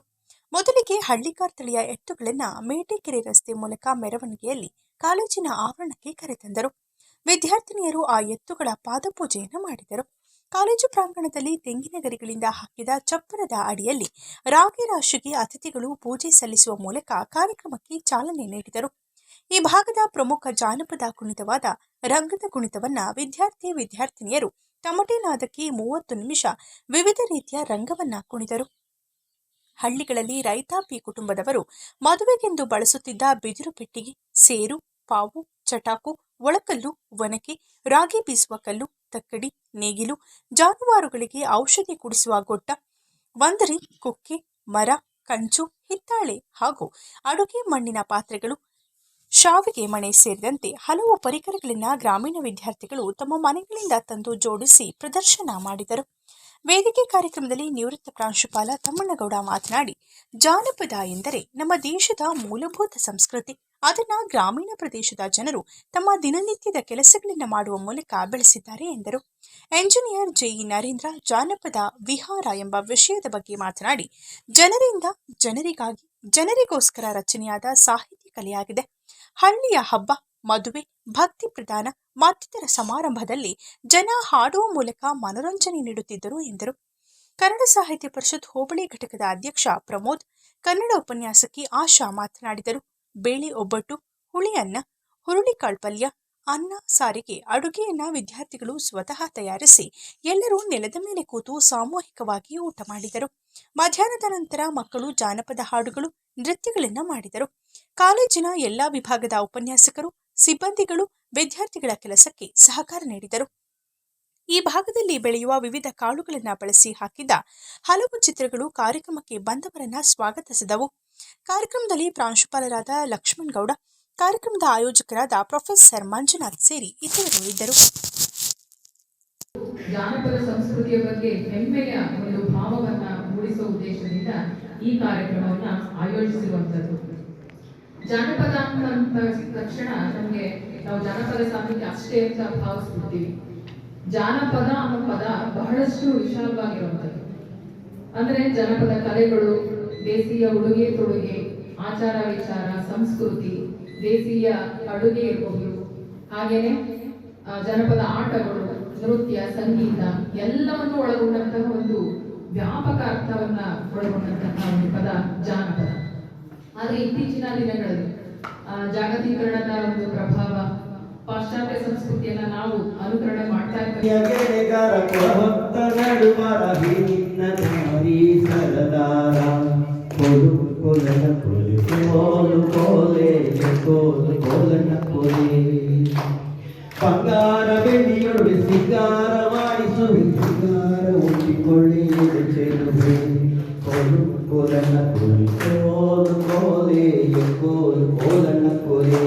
ಮೊದಲಿಗೆ ಹಳ್ಳಿಕಾರ್ ತಳಿಯ ಎತ್ತುಗಳನ್ನ ಮೇಟೆಕೆರೆ ರಸ್ತೆ ಮೂಲಕ ಮೆರವಣಿಗೆಯಲ್ಲಿ ಕಾಲೇಜಿನ ಆವರಣಕ್ಕೆ ಕರೆತಂದರು. ವಿದ್ಯಾರ್ಥಿನಿಯರು ಆ ಎತ್ತುಗಳ ಪಾದಪೂಜೆಯನ್ನು ಮಾಡಿದರು. ಕಾಲೇಜು ಪ್ರಾಂಗಣದಲ್ಲಿ ತೆಂಗಿನ ಗರಿಗಳಿಂದ ಹಾಕಿದ ಚಪ್ಪರದ ಅಡಿಯಲ್ಲಿ ರಾಗಿ ರಾಶಿಗೆ ಅತಿಥಿಗಳು ಪೂಜೆ ಸಲ್ಲಿಸುವ ಮೂಲಕ ಕಾರ್ಯಕ್ರಮಕ್ಕೆ ಚಾಲನೆ ನೀಡಿದರು. ಈ ಭಾಗದ ಪ್ರಮುಖ ಜಾನಪದ ಕುಣಿತವಾದ ರಂಗದ ಕುಣಿತವನ್ನ ವಿದ್ಯಾರ್ಥಿ ವಿದ್ಯಾರ್ಥಿನಿಯರು ತಮಟೆ ನಾದಕ್ಕೆ ಮೂವತ್ತು ನಿಮಿಷ ವಿವಿಧ ರೀತಿಯ ರಂಗವನ್ನ ಕುಣಿದರು. ಹಳ್ಳಿಗಳಲ್ಲಿ ರೈತಾಪಿ ಕುಟುಂಬದವರು ಮದುವೆಗೆಂದು ಬಳಸುತ್ತಿದ್ದ ಬಿದಿರು ಪೆಟ್ಟಿಗೆ, ಸೇರು, ಪಾವು, ಚಟಾಕು, ಒಳಕಲ್ಲು, ಒನಕೆ, ರಾಗಿ ಬೀಸುವ ಕಲ್ಲು ತಕ್ಕಡಿ, ನೇಗಿಲು, ಜಾನುವಾರುಗಳಿಗೆ ಔಷಧಿ ಕುಡಿಸುವ ಗೊಟ್ಟ ಒಂದರಿ ಕುಕ್ಕೆ, ಮರ, ಕಂಚು, ಹಿತ್ತಾಳೆ ಹಾಗೂ ಅಡುಗೆ ಮಣ್ಣಿನ ಪಾತ್ರೆಗಳು, ಶಾವಿಗೆ ಮಣೆ ಸೇರಿದಂತೆ ಹಲವು ಪರಿಕರಗಳನ್ನು ಗ್ರಾಮೀಣ ವಿದ್ಯಾರ್ಥಿಗಳು ತಮ್ಮ ಮನೆಗಳಿಂದ ತಂದು ಜೋಡಿಸಿ ಪ್ರದರ್ಶನ ಮಾಡಿದರು. ವೇದಿಕೆ ಕಾರ್ಯಕ್ರಮದಲ್ಲಿ ನಿವೃತ್ತ ಪ್ರಾಂಶುಪಾಲ ತಮ್ಮಣ್ಣಗೌಡ ಮಾತನಾಡಿ, ಜಾನಪದ ಎಂದರೆ ನಮ್ಮ ದೇಶದ ಮೂಲಭೂತ ಸಂಸ್ಕೃತಿ. ಅದನ್ನ ಗ್ರಾಮೀಣ ಪ್ರದೇಶದ ಜನರು ತಮ್ಮ ದಿನನಿತ್ಯದ ಕೆಲಸಗಳನ್ನು ಮಾಡುವ ಮೂಲಕ ಬೆಳೆಸಿದ್ದಾರೆ ಎಂದರು. ಎಂಜಿನಿಯರ್ ಜೆಇ ನರೇಂದ್ರ ಜಾನಪದ ವಿಹಾರ ಎಂಬ ವಿಷಯದ ಬಗ್ಗೆ ಮಾತನಾಡಿ, ಜನರಿಂದ ಜನರಿಗಾಗಿ, ಜನರಿಗೋಸ್ಕರ ರಚನೆಯಾದ ಸಾಹಿತ್ಯ ಕಲೆಯಾಗಿದೆ. ಹಳ್ಳಿಯ ಹಬ್ಬ, ಮದುವೆ, ಭಕ್ತಿ ಪ್ರದಾನ ಮತ್ತಿತರ ಸಮಾರಂಭದಲ್ಲಿ ಜನ ಹಾಡುವ ಮೂಲಕ ಮನೋರಂಜನೆ ನೀಡುತ್ತಿದ್ದರು ಎಂದರು. ಕನ್ನಡ ಸಾಹಿತ್ಯ ಪರಿಷತ್ ಹೋಬಳಿ ಘಟಕದ ಅಧ್ಯಕ್ಷ ಪ್ರಮೋದ್ ಕನ್ನಡ ಉಪನ್ಯಾಸಕಿ ಆಶಾ ಮಾತನಾಡಿದರು. ಬೇಳೆ ಒಬ್ಬಟ್ಟು ಹುಳಿಯನ್ನ ಹುರುಳಿಕಾಳು ಪಲ್ಯ ಅನ್ನ, ಸಾರಿಗೆ, ಅಡುಗೆಯನ್ನ ವಿದ್ಯಾರ್ಥಿಗಳು ಸ್ವತಃ ತಯಾರಿಸಿ ಎಲ್ಲರೂ ನೆಲದ ಮೇಲೆ ಕೂತು ಸಾಮೂಹಿಕವಾಗಿ ಊಟ ಮಾಡಿದರು. ಮಧ್ಯಾಹ್ನದ ನಂತರ ಮಕ್ಕಳು ಜಾನಪದ ಹಾಡುಗಳು, ನೃತ್ಯಗಳನ್ನ ಮಾಡಿದರು. ಕಾಲೇಜಿನ ಎಲ್ಲಾ ವಿಭಾಗದ ಉಪನ್ಯಾಸಕರು, ಸಿಬ್ಬಂದಿಗಳು ವಿದ್ಯಾರ್ಥಿಗಳ ಕೆಲಸಕ್ಕೆ ಸಹಕಾರ ನೀಡಿದರು. ಈ ಭಾಗದಲ್ಲಿ ಬೆಳೆಯುವ ವಿವಿಧ ಕಾಳುಗಳನ್ನು ಬಳಸಿ ಹಾಕಿದ ಹಲವು ಚಿತ್ರಗಳು ಕಾರ್ಯಕ್ರಮಕ್ಕೆ ಬಂದವರನ್ನ ಸ್ವಾಗತಿಸಿದವು. ಕಾರ್ಯಕ್ರಮದಲ್ಲಿ ಪ್ರಾಂಶುಪಾಲರಾದ ಲಕ್ಷ್ಮಣ್ ಗೌಡ ಕಾರ್ಯಕ್ರಮದ ಆಯೋಜಕರಾದ ಪ್ರೊಫೆಸರ್ ಮಂಜುನಾಥ್ ಸೇರಿ ಇತರರು ಇದ್ದರು ಜಾನಪದ ಸಂಸ್ಕೃತಿಯ ಬಗ್ಗೆ ಹೆಮ್ಮೆಯ ಒಂದು ಭಾವವನ್ನು ಮೂಡಿಸುವ ಉದ್ದೇಶದಿಂದ ಈ ಕಾರ್ಯಕ್ರಮವನ್ನು ಆಯೋಜಿಸಿರುವಂತದ್ದು ಜಾನಪದ ಅಂತ ತಕ್ಷಣ ನಮಗೆ ನಾವು ಜಾನಪದ ಸಾಹಿತ್ಯ ಅಷ್ಟೇ ಅಂತ ಭಾವಿಸ್ಬಿಡ್ತೀವಿ. ಜಾನಪದ ಅನ್ನೋ ಪದ ಬಹಳಷ್ಟು ವಿಶಾಲವಾಗಿರುವಂಥದ್ದು. ಅಂದ್ರೆ ಜನಪದ ಕಲೆಗಳು ದೇಸಿಯ ಉಡುಗೆ ತೊಡುಗೆ, ಆಚಾರ ವಿಚಾರ, ಸಂಸ್ಕೃತಿ ದೇಸಿಯ ಅಡುಗೆ ಇರಬಹುದು ಹಾಗೇನೆ ಜನಪದ ಆಟಗಳು, ನೃತ್ಯ, ಸಂಗೀತ ಎಲ್ಲವನ್ನು ಒಳಗೊಂಡಂತಹ ಒಂದು ವ್ಯಾಪಕ ಅರ್ಥವನ್ನ ಒಳಗೊಂಡಂತಹ ಒಂದು ಪದ, ಜಾನಪದ. ಆದ್ರೆ ಇತ್ತೀಚಿನ ದಿನಗಳಲ್ಲಿ ಜಾಗತೀಕರಣದ ಒಂದು ಪ್ರಭಾವ, ಪಾಶ್ಚಾತ್ಯ ಸಂಸ್ಕೃತಿಯನ್ನ ನಾವು ಅನುಕರಣ ಮಾಡ್ತಾ ಇದ್ದೀವಿ. ಗೆಳೆಗರ ಕೊರಹೊತ್ತ ನಡುವರ ಹಿನ್ನ ದಾರಿ ಸರದಾರ ಕೊಲು ಕೊಲನ ಕೊಲು ಕೋಲು ಕೋಲೆ ಕೋಲು ಕೋಲನ ಕೋಲೆ ಬಂಗಾರ ಬೆಳ್ಳಿಯೊಳಗೆ ಸಿಂಗಾರ ಮಾಡಿಸು ಸಿಂಗಾರ ಒಟ್ಟಿಕೊಳ್ಳಿ ಚೆಲುವೆ ಕೋಲು ಕೋಲನ ಕೊಲು ಕೋಲು ಕೋಲೆ ಕೋಲು ಕೋಲನ ಕೋಲೆ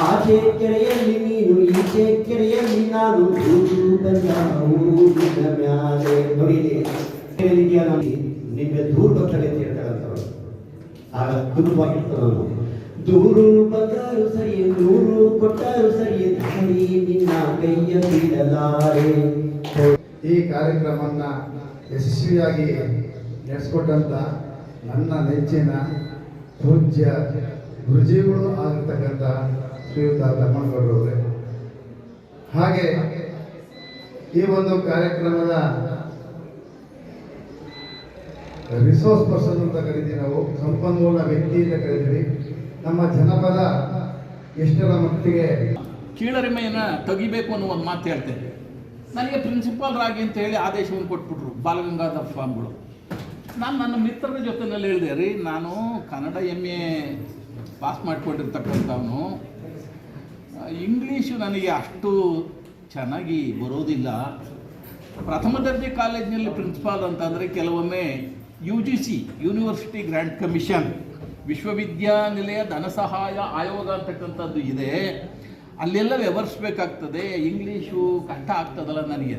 ಆಚೆ ಕೆರೆಯಲ್ಲಿ ನೀನು ಈಚೆ ಕೆರೆಯಲ್ಲಿ ನಾನು ದೂರದ ಊರಿನ ಮ್ಯಾಲೆ ಬರೀಲಿ ಹೇಳಿದ್ಯಾ ನಾನು ನಿಮಗೆ ದೂರ ಬರ್ತಾರೆ ಅಂತ ಹೇಳ್ತಾರಂತವ್ರು. ಆಗ ನಾವು ದೂರು ಬಂದರು ಸರಿ ದೂರು ಕೊಟ್ಟರು ಸರಿ ಸರಿ ನಿನ್ನ ಕೈಯ ಬಿಡಲಾರೆ ಈ ಕಾರ್ಯಕ್ರಮವನ್ನು ಯಶಸ್ವಿಯಾಗಿ ನಡೆಸ್ಕೊಟ್ಟಂಥ ನನ್ನ ನೆಚ್ಚಿನ ಪೂಜ್ಯ ಗುರುಜಿಗಳು ಆಗಿರ್ತಕ್ಕಂಥ ಶ್ರೀಯುತ ತಮ್ಮನಗೌಡರವರೇ ಹಾಗೆ ಈ ಒಂದು ಕಾರ್ಯಕ್ರಮದ ರಿಸೋರ್ಸ್ ಪರ್ಸನ್ ಅಂತ ಕರಿತೀವಿ ನಾವು. ಸಂಪನ್ಮೂಲ ವ್ಯಕ್ತಿ ಅಂತ ಕರಿತೀವಿ. ನಮ್ಮ ಜನಪದ ಎಷ್ಟರ ಮಟ್ಟಿಗೆ ಕೀಳರಿಮೆಯನ್ನು ತೆಗಿಬೇಕು ಅನ್ನೋ ಒಂದು ಮಾತು ಹೇಳ್ತೇನೆ. ನನಗೆ ಪ್ರಿನ್ಸಿಪಾಲ್ರಾಗಿ ಅಂತ ಹೇಳಿ ಆದೇಶವನ್ನು ಕೊಟ್ಬಿಟ್ರು ಬಾಲಗಂಗಾಧರ್ ಸ್ವಾಮಿಗಳು. ನಾನು ನನ್ನ ಮಿತ್ರರ ಜೊತೆನಲ್ಲಿ ಹೇಳಿದೆ, ರೀ, ನಾನು ಕನ್ನಡ ಎಂ ಎ ಪಾಸ್ ಮಾಡಿಕೊಂಡಿರ್ತಕ್ಕಂಥವನು. ಇಂಗ್ಲೀಷು ನನಗೆ ಅಷ್ಟು ಚೆನ್ನಾಗಿ ಬರೋದಿಲ್ಲ. ಪ್ರಥಮ ದರ್ಜೆ ಕಾಲೇಜಿನಲ್ಲಿ ಪ್ರಿನ್ಸಿಪಾಲ್ ಅಂತಂದರೆ ಕೆಲವೊಮ್ಮೆ U G C university grant commission ವಿಶ್ವವಿದ್ಯಾನಿಲಯ ಧನ ಸಹಾಯ ಆಯೋಗ ಅಂತಕ್ಕಂಥದ್ದು ಇದೆ. ಅಲ್ಲೆಲ್ಲ ವ್ಯವಹರಿಸ್ಬೇಕಾಗ್ತದೆ. ಇಂಗ್ಲೀಷು ಕಷ್ಟ ಆಗ್ತದಲ್ಲ ನನಗೆ.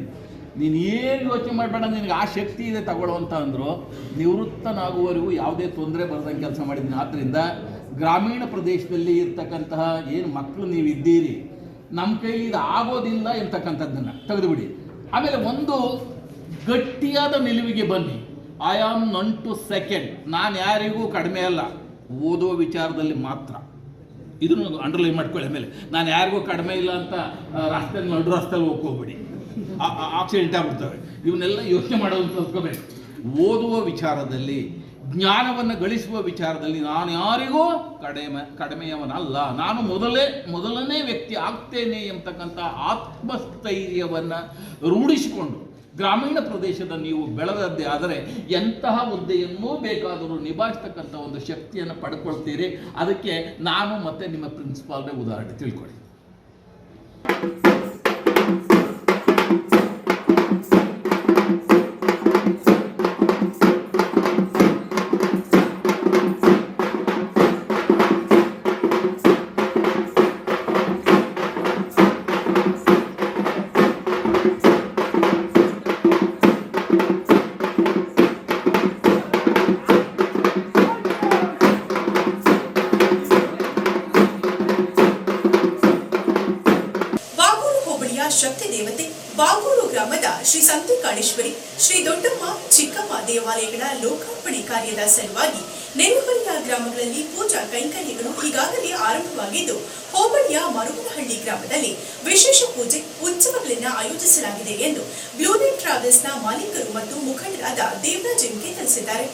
ನೀನು ಏನು ಯೋಚನೆ ಮಾಡಬೇಡ, ನಿನಗೆ ಆ ಶಕ್ತಿ ಇದೆ ತಗೊಳ್ಳೋ ಅಂತ ಅಂದರು. ನಿವೃತ್ತನಾಗುವವರೆಗೂ ಯಾವುದೇ ತೊಂದರೆ ಬರದಂಗೆ ಕೆಲಸ ಮಾಡಿದ್ದೀನಿ. ಆದ್ದರಿಂದ ಗ್ರಾಮೀಣ ಪ್ರದೇಶದಲ್ಲಿ ಇರ್ತಕ್ಕಂತಹ ಏನು ಮಕ್ಕಳು ನೀವು ಇದ್ದೀರಿ ನಮ್ಮ ಕೈಲಿ ಇದು ಆಗೋದಿಲ್ಲ ಇರ್ತಕ್ಕಂಥದ್ದನ್ನು ತೆಗೆದುಬಿಡಿ ಆಮೇಲೆ ಒಂದು ಗಟ್ಟಿಯಾದ ನಿಲುವಿಗೆ ಬನ್ನಿ. I am none to second ನಾನು ಯಾರಿಗೂ ಕಡಿಮೆ ಅಲ್ಲ. ಓದೋ ವಿಚಾರದಲ್ಲಿ ಮಾತ್ರ. ಇದನ್ನು ಅಂಡರ್ಲೈನ್ ಮಾಡ್ಕೊಳ್ಳಿ ಮೇಲೆ ನಾನು ಯಾರಿಗೂ ಕಡಿಮೆ ಇಲ್ಲ ಅಂತ ರಸ್ತೆಯಲ್ಲಿ ನಡು ರಸ್ತೆಯಲ್ಲಿ ಹೋಗ್ಕೋಬೇಡಿ ಆಕ್ಸಿಡೆಂಟ್ ಆಗ್ಬಿಡ್ತವೆ. ಇವನ್ನೆಲ್ಲ ಯೋಚನೆ ಮಾಡೋದು ಕಲ್ತ್ಕೋಬೇಕು ಓದುವ ವಿಚಾರದಲ್ಲಿ, ಜ್ಞಾನವನ್ನು ಗಳಿಸುವ ವಿಚಾರದಲ್ಲಿ ನಾನು ಯಾರಿಗೂ ಕಡಿಮೆ, ಕಡಿಮೆಯವನಲ್ಲ. ನಾನು ಮೊದಲೇ, ಮೊದಲನೇ ವ್ಯಕ್ತಿ ಆಗ್ತೇನೆ ಎಂಬತಕ್ಕಂಥ ಆತ್ಮಸ್ಥೈರ್ಯವನ್ನು ರೂಢಿಸಿಕೊಂಡು ಗ್ರಾಮೀಣ ಪ್ರದೇಶದ ನೀವು ಬೆಳೆದದ್ದೇ ಆದರೆ ಎಂತಹ ಹುದ್ದೆಯನ್ನೂ ಬೇಕಾದರೂ ನಿಭಾಯಿಸ್ತಕ್ಕಂಥ ಒಂದು ಶಕ್ತಿಯನ್ನು ಪಡ್ಕೊಳ್ತೀರಿ. ಅದಕ್ಕೆ ನಾನು ಮತ್ತೆ ನಿಮ್ಮ ಪ್ರಿನ್ಸಿಪಾಲ್ನೇ ಉದಾಹರಣೆ ತಿಳ್ಕೊಳ್ಳಿ. ಬಾಗೂರು ಗ್ರಾಮದ ಶ್ರೀ ಸಂತಿಕಾಳೇಶ್ವರಿ, ಶ್ರೀ ದೊಡ್ಡಮ್ಮ ಚಿಕ್ಕಮ್ಮ ದೇವಾಲಯಗಳ ಲೋಕಾರ್ಪಣೆ ಕಾರ್ಯದ ಸಲುವಾಗಿ ನೆರೆಹೊರೆಯ ಗ್ರಾಮಗಳಲ್ಲಿ ಪೂಜಾ ಕೈಂಕರ್ಯಗಳು ಈಗಾಗಲೇ ಆರಂಭವಾಗಿದ್ದು, ಹೋಬಳಿಯ ಮರುಗನಹಳ್ಳಿ ಗ್ರಾಮದಲ್ಲಿ ವಿಶೇಷ ಪೂಜೆ ಉತ್ಸವಗಳನ್ನು ಆಯೋಜಿಸಲಾಗಿದೆ ಎಂದು ಬ್ಲೂನೆಟ್ ಟ್ರಾವೆಲ್ಸ್ನ ಮಾಲೀಕರು ಮತ್ತು ಮುಖಂಡರಾದ ದೇವರಾಜ್ ಎಂಕೆ ತಿಳಿಸಿದ್ದಾರೆ.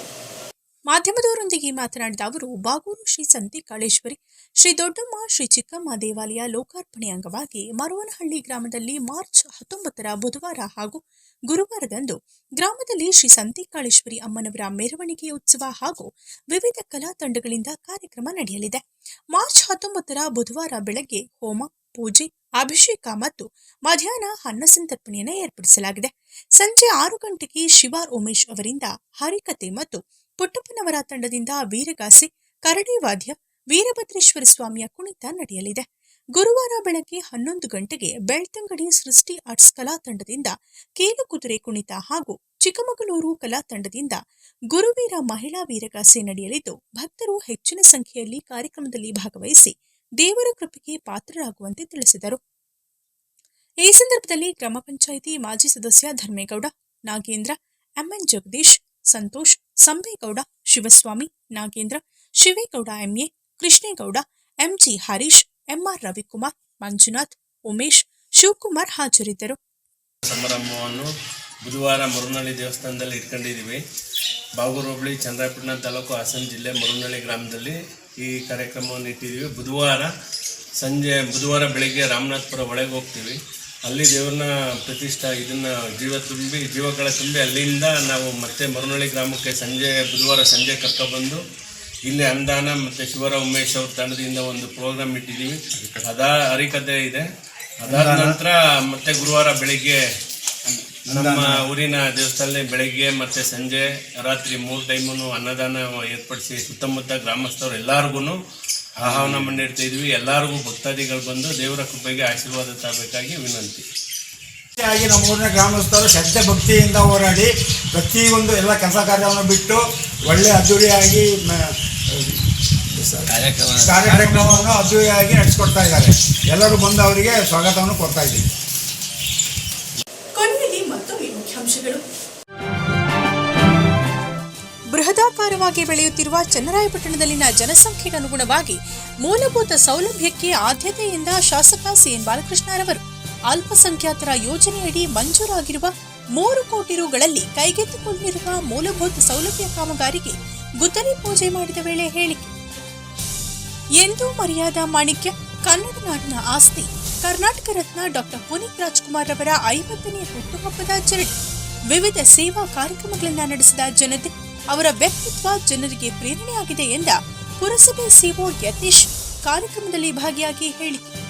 ಮಾಧ್ಯಮದವರೊಂದಿಗೆ ಮಾತನಾಡಿದ ಅವರು, ಬಾಗೂರು ಶ್ರೀ ಸಂತಿ ಕಾಳೇಶ್ವರಿ, ಶ್ರೀ ದೊಡ್ಡಮ್ಮ, ಶ್ರೀ ಚಿಕ್ಕಮ್ಮ ದೇವಾಲಯ ಲೋಕಾರ್ಪಣೆ ಅಂಗವಾಗಿ ಮರುವನಹಳ್ಳಿ ಗ್ರಾಮದಲ್ಲಿ ಮಾರ್ಚ್ ಹತ್ತೊಂಬತ್ತರ ಬುಧವಾರ ಹಾಗೂ ಗುರುವಾರದಂದು ಗ್ರಾಮದಲ್ಲಿ ಶ್ರೀ ಸಂತಿ ಕಾಳೇಶ್ವರಿ ಅಮ್ಮನವರ ಮೆರವಣಿಗೆ ಉತ್ಸವ ಹಾಗೂ ವಿವಿಧ ಕಲಾ ತಂಡಗಳಿಂದ ಕಾರ್ಯಕ್ರಮ ನಡೆಯಲಿದೆ. ಮಾರ್ಚ್ ಹತ್ತೊಂಬತ್ತರ ಬುಧವಾರ ಬೆಳಗ್ಗೆ ಹೋಮ, ಪೂಜೆ, ಅಭಿಷೇಕ ಮತ್ತು ಮಧ್ಯಾಹ್ನ ಅನ್ನ ಸಂತರ್ಪಣೆಯನ್ನು ಏರ್ಪಡಿಸಲಾಗಿದೆ. ಸಂಜೆ ಆರು ಗಂಟೆಗೆ ಶಿವಾರ್ ಉಮೇಶ್ ಅವರಿಂದ ಹರಿಕತೆ ಮತ್ತು ಪುಟ್ಟಪ್ಪನವರ ತಂಡದಿಂದ ವೀರಗಾಸೆ ಕರಡಿ ವಾದ್ಯ ವೀರಭದ್ರೇಶ್ವರ ಸ್ವಾಮಿಯ ಕುಣಿತ ನಡೆಯಲಿದೆ. ಗುರುವಾರ ಬೆಳಗ್ಗೆ ಹನ್ನೊಂದು ಗಂಟೆಗೆ ಬೆಳ್ತಂಗಡಿ ಸೃಷ್ಟಿ ಆರ್ಟ್ಸ್ ಕಲಾ ತಂಡದಿಂದ ಕೇಲು ಕುದುರೆ ಕುಣಿತ ಹಾಗೂ ಚಿಕ್ಕಮಗಳೂರು ಕಲಾ ತಂಡದಿಂದ ಗುರುವೀರ ಮಹಿಳಾ ವೀರಗಾಸೆ ನಡೆಯಲಿದ್ದು, ಭಕ್ತರು ಹೆಚ್ಚಿನ ಸಂಖ್ಯೆಯಲ್ಲಿ ಕಾರ್ಯಕ್ರಮದಲ್ಲಿ ಭಾಗವಹಿಸಿ ದೇವರ ಕೃಪೆಗೆ ಪಾತ್ರರಾಗುವಂತೆ ತಿಳಿಸಿದರು. ಈ ಸಂದರ್ಭದಲ್ಲಿ ಗ್ರಾಮ ಪಂಚಾಯಿತಿ ಮಾಜಿ ಸದಸ್ಯ Dharmegowda, Nagendra MN Jagadish Santosh, Sambegowda, Shivaswamy, Nagendra, Shivegowda MA Krishnegowda MG Harish MR Ravikumar, Manjunath, Umesh, Shivakumar ಹಾಜರಿದ್ದರು. ಸಮಾರಂಭವನ್ನು ಬುಧವಾರ ಮರುನಳ್ಳಿ ದೇವಸ್ಥಾನದಲ್ಲಿ ಇಟ್ಕೊಂಡಿದ್ದೀವಿ. ಬಾಗೂರು ಹೋಬಳಿ ಚಂದ್ರಾಪಟ್ಟಣ ತಾಲೂಕು ಹಾಸನ ಜಿಲ್ಲೆ ಮರುನಳ್ಳಿ ಗ್ರಾಮದಲ್ಲಿ ಈ ಕಾರ್ಯಕ್ರಮವನ್ನು ಇಟ್ಟಿದ್ದೀವಿ. ಬುಧವಾರ ಸಂಜೆ, ಬುಧವಾರ ಬೆಳಿಗ್ಗೆ ರಾಮನಾಥಪುರ ಒಳಗೆ ಹೋಗ್ತೀವಿ. ಅಲ್ಲಿ ದೇವ್ರನ್ನ ಪ್ರತಿಷ್ಠಾ ಇದನ್ನ ಜೀವ ತುಂಬಿ ಜೀವಗಳ ತುಂಬಿ ಅಲ್ಲಿಂದ ನಾವು ಮತ್ತೆ ಮರುನಳ್ಳಿ ಗ್ರಾಮಕ್ಕೆ ಸಂಜೆ ಬುಧವಾರ ಸಂಜೆ ಕರ್ಕೊಬಂದು ಇಲ್ಲಿ ಅಂದಾನ ಮತ್ತು ಶಿವರ ಉಮೇಶ್ ಅವ್ರ ತಂಡದಿಂದ ಒಂದು ಪ್ರೋಗ್ರಾಮ್ ಇಟ್ಟಿದ್ದೀವಿ. ಅದಾ ಹರಿಕತೆ ಇದೆ. ಅದಾದ ನಂತರ ಮತ್ತೆ ಗುರುವಾರ ಬೆಳಿಗ್ಗೆ ನಮ್ಮ ಊರಿನ ದೇವಸ್ಥಾನದಲ್ಲಿ ಬೆಳಗ್ಗೆ ಮತ್ತೆ ಸಂಜೆ ರಾತ್ರಿ ಮೂರು ಟೈಮು ಅನ್ನದಾನ ಏರ್ಪಡಿಸಿ ಸುತ್ತಮುತ್ತ ಗ್ರಾಮಸ್ಥರು ಎಲ್ಲರಿಗೂ ಆಹ್ವಾನ ಮಾಡಿರ್ತಾ ಇದ್ವಿ. ಎಲ್ಲರಿಗೂ ಭಕ್ತಾದಿಗಳು ಬಂದು ದೇವರ ಕೃಪೆಗೆ ಆಶೀರ್ವಾದ ತರಬೇಕಾಗಿ ವಿನಂತಿ. ಆಗಿ ನಮ್ಮ ಊರಿನ ಗ್ರಾಮಸ್ಥರು ಶ್ರದ್ಧೆ ಭಕ್ತಿಯಿಂದ ಹೋರಾಡಿ ಪ್ರತಿಯೊಂದು ಎಲ್ಲ ಕೆಲಸ ಕಾರ್ಯವನ್ನು ಬಿಟ್ಟು ಒಳ್ಳೆ ಅದ್ದೂರಿಯಾಗಿ ಕಾರ್ಯಕ್ರಮವನ್ನು ಅದ್ದೂರಿಯಾಗಿ ನಡೆಸ್ಕೊಡ್ತಾ ಇದ್ದಾರೆ. ಎಲ್ಲರೂ ಬಂದು ಅವರಿಗೆ ಸ್ವಾಗತವನ್ನು ಕೊಡ್ತಾ ಇದ್ದೀವಿ. ಕೊನೆಯಲ್ಲಿ ಮತ್ತೊಮ್ಮೆ ಮುಖ್ಯಾಂಶಗಳು. ಬೃಹದಾಕಾರವಾಗಿ ಬೆಳೆಯುತ್ತಿರುವ ಚನ್ನರಾಯಪಟ್ಟಣದಲ್ಲಿನ ಜನಸಂಖ್ಯೆಗೆ ಅನುಗುಣವಾಗಿ ಮೂಲಭೂತ ಸೌಲಭ್ಯಕ್ಕೆ ಆದ್ಯತೆಯಿಂದ ಶಾಸಕ ಸಿಎನ್ ಬಾಲಕೃಷ್ಣರವರು ಅಲ್ಪಸಂಖ್ಯಾತರ ಯೋಜನೆಯಡಿ ಮಂಜೂರಾಗಿರುವ ಮೂರು ಕೋಟಿ ರುಗಳಲ್ಲಿ ಕೈಗೆತ್ತಿಕೊಂಡಿರುವ ಮೂಲಭೂತ ಸೌಲಭ್ಯ ಕಾಮಗಾರಿಗೆ ಗುದ್ದಲಿ ಪೂಜೆ ಮಾಡಿದ ವೇಳೆ ಹೇಳಿಕೆ. ಎಂದೂ ಮರ್ಯಾದ ಮಾಣಿಕ್ಯ, ಕನ್ನಡ ನಾಡಿನ ಆಸ್ತಿ, ಕರ್ನಾಟಕ ರತ್ನ ಡಾಕ್ಟರ್ ಪುನೀತ್ ರಾಜ್ಕುಮಾರ್ ಅವರ ಐವತ್ತನೇ ಹುಟ್ಟುಹಬ್ಬದ ಆಚರಣೆ ವಿವಿಧ ಸೇವಾ ಕಾರ್ಯಕ್ರಮಗಳನ್ನು ನಡೆಸಿದ ಜನತೆ ಅವರ ವ್ಯಕ್ತಿತ್ವ ಜನರಿಗೆ ಪ್ರೇರಣೆಯಾಗಿದೆ ಎಂದ ಪುರಸಭೆ ಸಿಒ ಯತೀಶ್. ಕಾರ್ಯಕ್ರಮದಲ್ಲಿ ಭಾಗಿಯಾಗಿ ಹೇಳಿಕೆ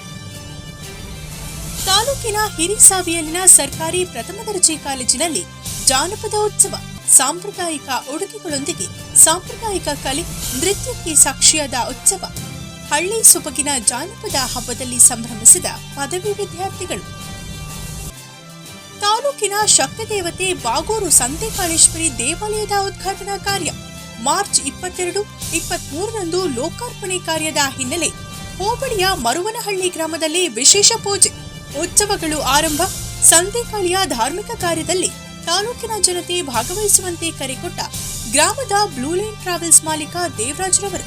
ತಾಲೂಕಿನ ಹಿರಿಸಾವಿಯಲ್ಲಿನ ಸರ್ಕಾರಿ ಪ್ರಥಮ ದರ್ಜೆ ಕಾಲೇಜಿನಲ್ಲಿ ಜಾನಪದ ಉತ್ಸವ, ಸಾಂಪ್ರದಾಯಿಕ ಉಡುಗೆಗಳೊಂದಿಗೆ ಸಾಂಪ್ರದಾಯಿಕ ಕಲೆ, ನೃತ್ಯಕ್ಕೆ ಸಾಕ್ಷಿಯಾದ ಉತ್ಸವ. ಹಳ್ಳಿ ಸೊಬಗಿನ ಜಾನಪದ ಹಬ್ಬದಲ್ಲಿ ಸಂಭ್ರಮಿಸಿದ ಪದವಿ ವಿದ್ಯಾರ್ಥಿಗಳು. ತಾಲೂಕಿನ ಶಕ್ತಿದೇವತೆ ಬಾಗೂರು ಸಂತೆಕಾಳೇಶ್ವರಿ ದೇವಾಲಯದ ಉದ್ಘಾಟನಾ ಕಾರ್ಯ. ಮಾರ್ಚ್ ಇಪ್ಪತ್ತೆರಡು, ಇಪ್ಪತ್ಮೂರರಂದು ಲೋಕಾರ್ಪಣೆ ಕಾರ್ಯದ ಹಿನ್ನೆಲೆ ಹೋಬಳಿಯ ಮರುವನಹಳ್ಳಿ ಗ್ರಾಮದಲ್ಲಿ ವಿಶೇಷ ಪೂಜೆ. ಉತ್ಸವಗಳು ಆರಂಭ. ಸಂತೆಕಾಳಿಯ ಧಾರ್ಮಿಕ ಕಾರ್ಯದಲ್ಲಿ ತಾಲೂಕಿನ ಜನತೆ ಭಾಗವಹಿಸುವಂತೆ ಕರೆಕೊಟ್ಟ ಗ್ರಾಮದ ಬ್ಲೂ ಲೈನ್ ಟ್ರಾವೆಲ್ಸ್ ಮಾಲೀಕ ದೇವರಾಜ್ರವರು.